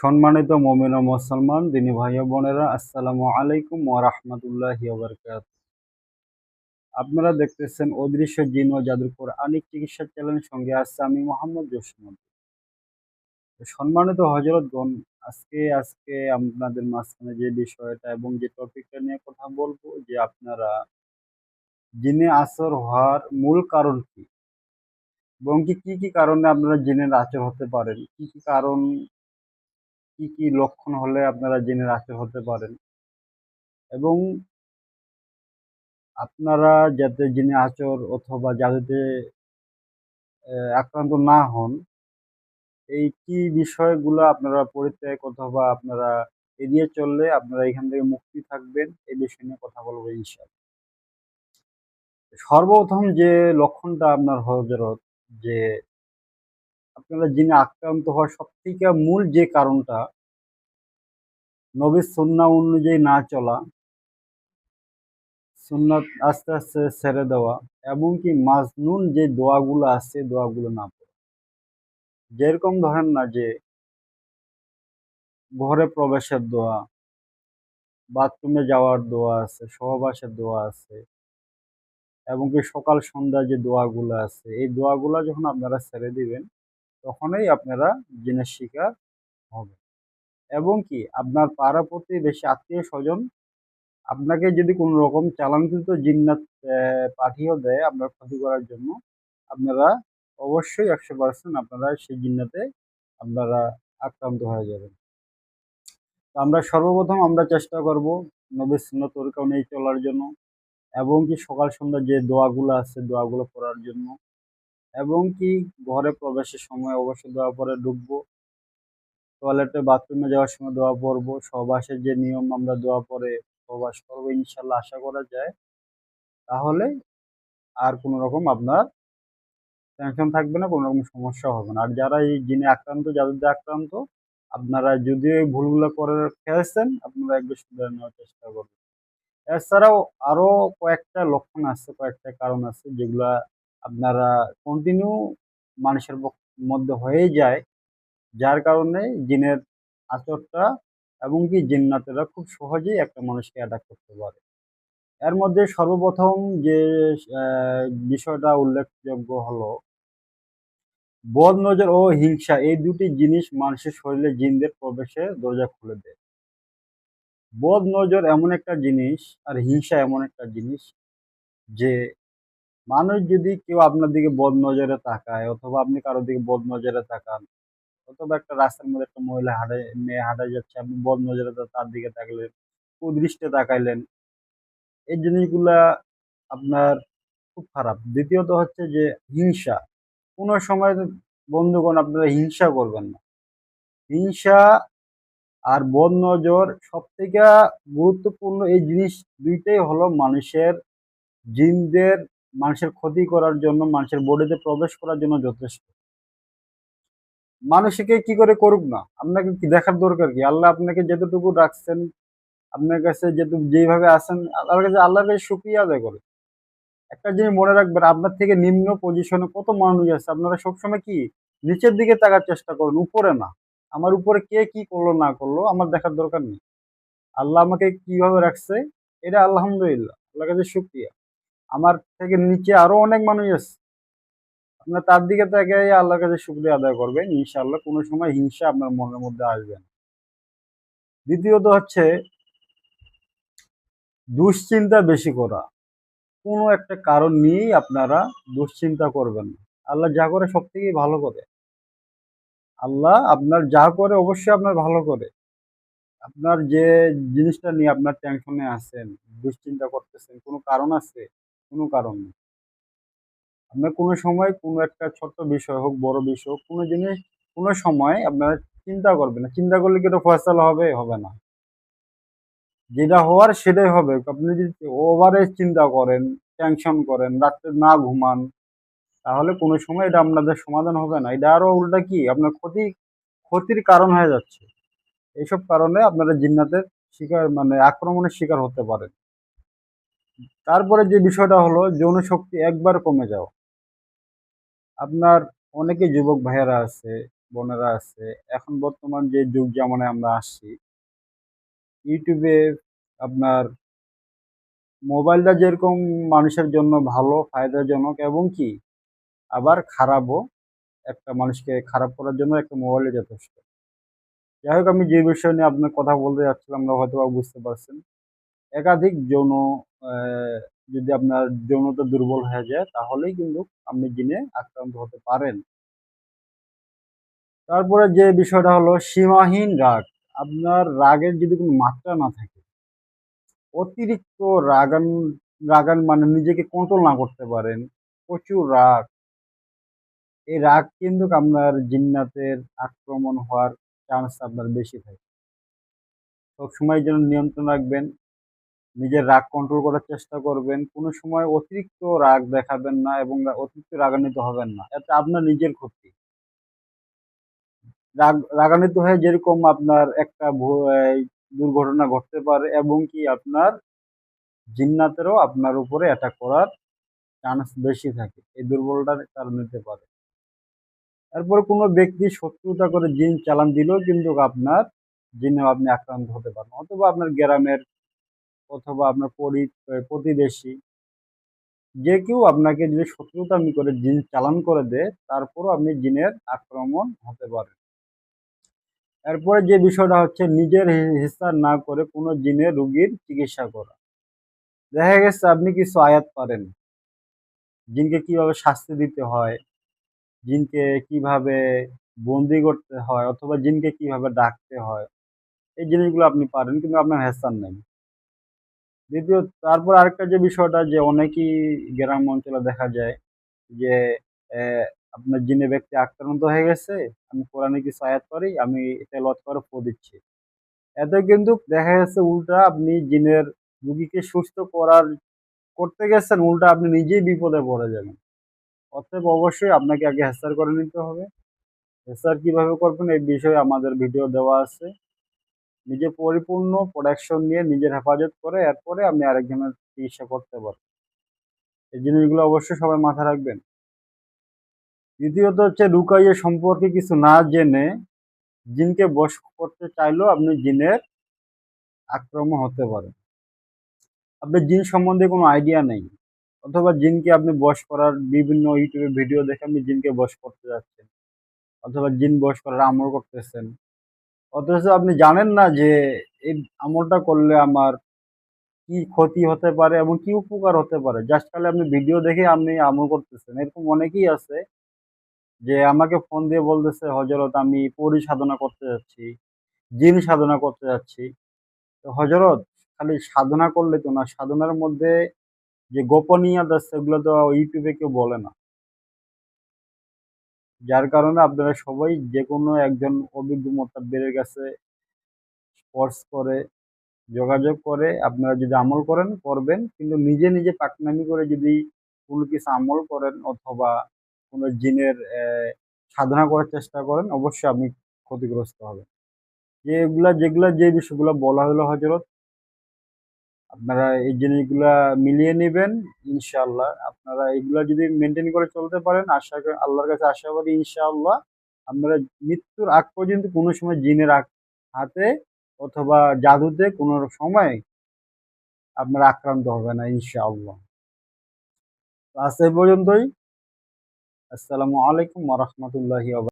সম্মানিত মমিন মুসলমান, দিনী ভাই বোনেরা, আসসালামু আলাইকুম ওয়া রাহমাতুল্লাহি ওয়া বারাকাতুহু। আপনারা দেখতেছেন অদৃশ্য জিন ও জাদুর কোরআনিক চিকিৎসা চ্যানেলের সঙ্গে আসছে আমি মোহাম্মদ জসিম সম্মানিত হজরতগণ আজকে আজকে আপনাদের মাঝখানে যে বিষয়টা এবং যে টপিকটা নিয়ে কথা বলব যে আপনারা জিনে আসর হওয়ার মূল কারণ কি? এবং কি কি কারণে আপনারা জিনের আচর হতে পারেন? কি কি কারণ কি কি লক্ষণ হলে আপনারা জেনে আচর হতে পারেন? এবং আপনারা যাতে জেনে আচর অথবা জাদুতে আক্রান্ত না হন, এই কি বিষয়গুলো আপনারা পরিত্যাগ অথবা আপনারা এড়িয়ে চললে আপনারা এখান থেকে মুক্তি থাকবেন এই বিষয় নিয়ে কথা বলব ইনশাআল্লাহ। সর্বপ্রথম যে লক্ষণটা আপনার হজরত, যে আপনারা জিনে আক্রান্ত হওয়ার সব থেকে মূল যে কারণটা, নবীর সুন্না অনুযায়ী না চলা, সুন্নাত আস্তে আস্তে ছেড়ে দেওয়া, এমনকি মাজনুন যে দোয়াগুলো আছে, দোয়াগুলো না পড়া। যেরকম ধরেন না যে, ঘরে প্রবেশের দোয়া, বাথরুমে যাওয়ার দোয়া আছে, সহবাসের দোয়া আছে এবং কি সকাল সন্ধ্যা যে দোয়াগুলো আছে, এই দোয়াগুলো যখন আপনারা ছেড়ে দিবেন তখনই আপনারা জিনের শিকার হবে। এবং কি, আপনার পাড়া বেশি আত্মীয় স্বজন আপনাকে যদি কোনো রকম চালানকৃত জিন্নাত পাঠিয়েও দেয় আপনার ক্ষতি করার জন্য, আপনারা অবশ্যই একশো পার্সেন্ট আপনারা সেই জিন্নাতে আপনারা আক্রান্ত হয়ে যাবেন। তো আমরা সর্বপ্রথম আমরা চেষ্টা করব নবীর সুন্নত তরিকা অনুযায়ী চলার জন্য এবং কি সকাল সন্ধ্যা যে দোয়াগুলো আছে দোয়াগুলো পড়ার জন্য। এবং কি ঘরে প্রবেশের সময় অবশ্যই দোয়া পরে ঢুকবো টয়লেটে বাথরুমে যাওয়ার সময় দোয়া পড়ব সহবাসের যে নিয়ম আমরা দোয়া পরে সহবাস করব, ইনশাল্লাহ আশা করা যায়। তাহলে আর কোনো রকম আপনার টেনশন থাকবে না, কোনো রকম সমস্যা হবে না। আর যারা এই জিনে আক্রান্ত, যাদের আক্রান্ত, আপনারা যদি ওই ভুলগুলো করে ফেলছেন, আপনারা একটু শুধরে নেওয়ার চেষ্টা করবেন। এছাড়াও আরও কয়েকটা লক্ষণ আছে, কয়েকটা কারণ আছে যেগুলা আপনারা কন্টিনিউ মানুষের মধ্যে হয়ে যায়। যার কারণে জিনের আচরটা এবং কি জিন্নাতেরা খুব সহজেই একটা মানুষকে অ্যাটাক করতে পারে। এর মধ্যে সর্বপ্রথম যে বিষয়টা উল্লেখযোগ্য হলো, বদ নজর ও হিংসা, এই দুটি জিনিস মানুষের শরীরে জিনদের প্রবেশে দরজা খুলে দেয়। বদ নজর এমন একটা জিনিস আর হিংসা এমন একটা জিনিস যে মানুষ যদি কেউ আপনার দিকে বদ নজরে তাকায় অথবা আপনি কারোর দিকে বদ নজরে তাকান, অথবা একটা রাস্তার মধ্যে একটা মহিলা হাঁটে, মেয়ে হাঁটে যাচ্ছে, আপনি বদ নজরে তার দিকে তাকালেন কুদৃষ্টে তাকাইলেন, এই জিনিসগুলা আপনার খুব খারাপ। দ্বিতীয়ত হচ্ছে যে হিংসা। কোনো সময় বন্ধুগণ আপনারা হিংসা করবেন না। হিংসা আর বদ নজর সব থেকে গুরুত্বপূর্ণ এই জিনিস দুইটাই হলো মানুষের জিনদের মানুষের ক্ষতি করার জন্য, মানুষের বডিতে প্রবেশ করার জন্য যথেষ্ট। মানুষকে কি করে করুক না? আপনাকে কি দেখার দরকার কি? আল্লাহ আপনাকে যেতটুকু রাখছেন আপনার কাছে যেহেতু যেইভাবে আছেন, আল্লাহর কাছে আল্লাহর কাছে শুক্রিয়া আদায় করে একটা জিনিস মনে রাখবেন, আপনার থেকে নিম্ন পজিশনে কত মানুষ আছে? আপনারা সবসময় কি? নিচের দিকে তাকার চেষ্টা করুন, উপরে না। আমার উপরে কে কি করল, না করল, আমার দেখার দরকার নেই। আল্লাহ আমাকে কীভাবে রাখছে? এটা আলহামদুলিল্লাহ, আল্লাহর কাছে শুক্রিয়া। আমার থেকে নিচে আরও অনেক মানুষ আছে। আপনার তার দিকে তাকে আল্লাহর কাছে শুক্রিয়া আদায় করবেন। ইনশাআল্লাহ কোনো সময় হিংসা আপনার মনের মধ্যে আসবে না। দ্বিতীয়ত হচ্ছে, দুশ্চিন্তা বেশি করা। কোনো একটা কারণ নিয়েই আপনারা দুশ্চিন্তা করবেন না। আল্লাহ যা করে সব থেকেই ভালো করে। আল্লাহ আপনার যা করে অবশ্যই আপনার ভালো করে। আপনার যে জিনিসটা নিয়ে আপনার টেনশনে আছেন, দুশ্চিন্তা করতেছেন, কোনো কারণ আছে? কোনো কারণ নেই। আপনার কোনো সময় কোনো একটা ছোট্ট বিষয় হোক, বড় বিষয় হোক, কোনো জিনিস, কোনো সময় আপনারা চিন্তা করবেন না। চিন্তা করলে কি এটা ফয়সালা হবে? হবে না। যেটা হওয়ার সেটাই হবে। আপনি যদি ওভারে চিন্তা করেন টেনশন করেন, রাত্রে না ঘুমান, তাহলে কোনো সময় এটা আপনাদের সমাধান হবে না। এটা আরও উল্টা কি? আপনার ক্ষতি, ক্ষতির কারণ হয়ে যাচ্ছে। এইসব কারণে আপনারা জিন্নাতের শিকার মানে আক্রমণের শিকার হতে পারেন। তারপরে যে বিষয়টা হলো, যৌন শক্তি একবার কমে যাও। আপনার অনেকে যুবক ভাইয়েরা আছে, বোনেরা আছে, এখন বর্তমান যে যুগ জামানায় আমরা আসছি ইউটিউবে আপনার মোবাইলটা যেরকম মানুষের জন্য ভালো, ফায়দাজনক এবং কি, আবার খারাপও, একটা মানুষকে খারাপ করার জন্য একটা মোবাইলে যথেষ্ট। যাই হোক, আমি যে বিষয় নিয়ে আপনার কথা বলতে যাচ্ছিলাম আমরা হয়তো বুঝতে পারছেন। একাধিক যৌন যদি আপনার যৌনতা দুর্বল হয়ে যায়, তাহলেই কিন্তু আপনি জিনে আক্রান্ত হতে পারেন। তারপরে যে বিষয়টা হলো সীমাহীন রাগ। আপনার রাগের যদি কোনো মাত্রা না থাকে, অতিরিক্ত রাগান রাগান মানে নিজেকে কন্ট্রোল না করতে পারেন, প্রচুর রাগ। এই রাগ কিন্তু আপনার জিন্নাতের আক্রমণ হওয়ার চান্স আপনার বেশি থাকে। সবসময় যেন নিয়ন্ত্রণ রাখবেন নিজের রাগ কন্ট্রোল করার চেষ্টা করবেন। কোনো সময় অতিরিক্ত রাগ দেখাবেন না এবং অতিরিক্ত রাগান্বিত হবেন না। এতে আপনার নিজের ক্ষতি। রাগ, রাগান্বিত হয়ে যেরকম আপনার একটা দুর্ঘটনা ঘটতে পারে এবং কি আপনার জিন্নাতেরও আপনার উপরে অ্যাটাক করার চান্স বেশি থাকে। এই দুর্বলতার কারণ নিতে পারে। এরপরে কোনো ব্যক্তি শত্রুতা করে জিন চালান দিলেও কিন্তু আপনার জিনে আপনি আক্রান্ত হতে পারেন। অথবা আপনার গ্রামের অথবা আপনার পরি- প্রতিবেশী, যে কেউ আপনাকে যদি শত্রুতামি করে জিন চালান করে দেয়, তারপরও আপনি জিনের আক্রমণ হতে পারে। এরপরে যে বিষয়টা হচ্ছে নিজের হি- হিস্সা না করে কোনো জিনে রুগীর চিকিৎসা করা। দেখা গেছে আপনি কিছু আয়াত পারেন। জিনকে কীভাবে শাস্তি দিতে হয়, জিনকে কীভাবে বন্দি করতে হয়, অথবা জিনকে কীভাবে ডাকতে হয়, এই জিনিসগুলো আপনি পারেন, কিন্তু আপনার হেসান নেই। দ্বিতীয়, তারপর আরেকটা যে বিষয়টা যে অনেকেই গ্রাম অঞ্চলে দেখা যায় যে আপনার জিনে ব্যক্তি আক্রান্ত হয়ে গেছে, আমি কোরআনে কিছু আয়াত করি আমি তেলত করে ফো দিচ্ছি। এতে কিন্তু দেখা যাচ্ছে উল্টা আপনি জিনের রুগীকে সুস্থ করার, করতে গেছেন, উল্টা আপনি নিজেই বিপদে পড়ে যাবেন। অতএব অবশ্যই আপনাকে আগে হেসার করে নিতে হবে। হেসার কীভাবে করবেন এই বিষয়ে আমাদের ভিডিও দেওয়া আছে। নিজে পরিপূর্ণ প্রোডাকশন নিয়ে নিজের হেফাজত করে, এরপরে আপনি আরেকজনের চিকিৎসা করতে পারবেন এই জিনিসগুলো অবশ্যই সবাই মাথায় রাখবেন। দ্বিতীয়ত হচ্ছে রুকাইয়ে সম্পর্কে কিছু না জেনে জিনকে বশ করতে চাইলেও আপনি জিনের আক্রমণ হতে পারে আপনি জিন সম্বন্ধে কোনো আইডিয়া নেই, অথবা জিনকে আপনি বশ করার বিভিন্ন ইউটিউবে ভিডিও দেখে আপনি জিনকে বশ করতে যাচ্ছেন, অথবা জিন বশ করার আমল করতেছেন। অথচ আপনি জানেন না যে এই আমলটা করলে আমার কি ক্ষতি হতে পারে এবং কি উপকার হতে পারে। জাস্ট খালি আপনি ভিডিও দেখে আপনি আমল করতেছেন। এরকম অনেকেই আছে যে আমাকে ফোন দিয়ে বলতেছে হজরত আমি পরি সাধনা করতে যাচ্ছি, জিন সাধনা করতে যাচ্ছি। তো হজরত খালি সাধনা করলে তো না, সাধনার মধ্যে যে গোপনীয়তা সেগুলো তো ইউটিউবে কেউ বলে না। যার কারণে আপনারা সবাই যে কোনো একজন অভিজ্ঞ মোতাব্বেরের কাছে কোর্স করে, যোগাযোগ করে, আপনারা যদি আমল করেন, করবেন। কিন্তু নিজে নিজে পাকনামি করে যদি কোনো কিছু আমল করেন অথবা কোনো জিনের সাধনা করার চেষ্টা করেন, অবশ্যই আপনি ক্ষতিগ্রস্ত হবেন। যেগুলা যেগুলা, যে বিষয়গুলো বলা হলো হজরত আপনারা এই জিনিসগুলা মিলিয়ে নেবেন, ইনশাআল্লাহ। আপনারা এগুলা যদি মেনটেন করে চলতে পারেন, আশা আল্লাহর কাছে আশা করি ইনশাআল্লাহ। আপনারা মৃত্যুর আগ পর্যন্ত কোনো সময় জিনের হাতে অথবা জাদুতে কোনো সময় আপনারা আক্রান্ত হবে না, ইনশাআল্লাহ। আজ এই পর্যন্তই। আসসালামু আলাইকুম ওয়া রাহমাতুল্লাহি ওয়া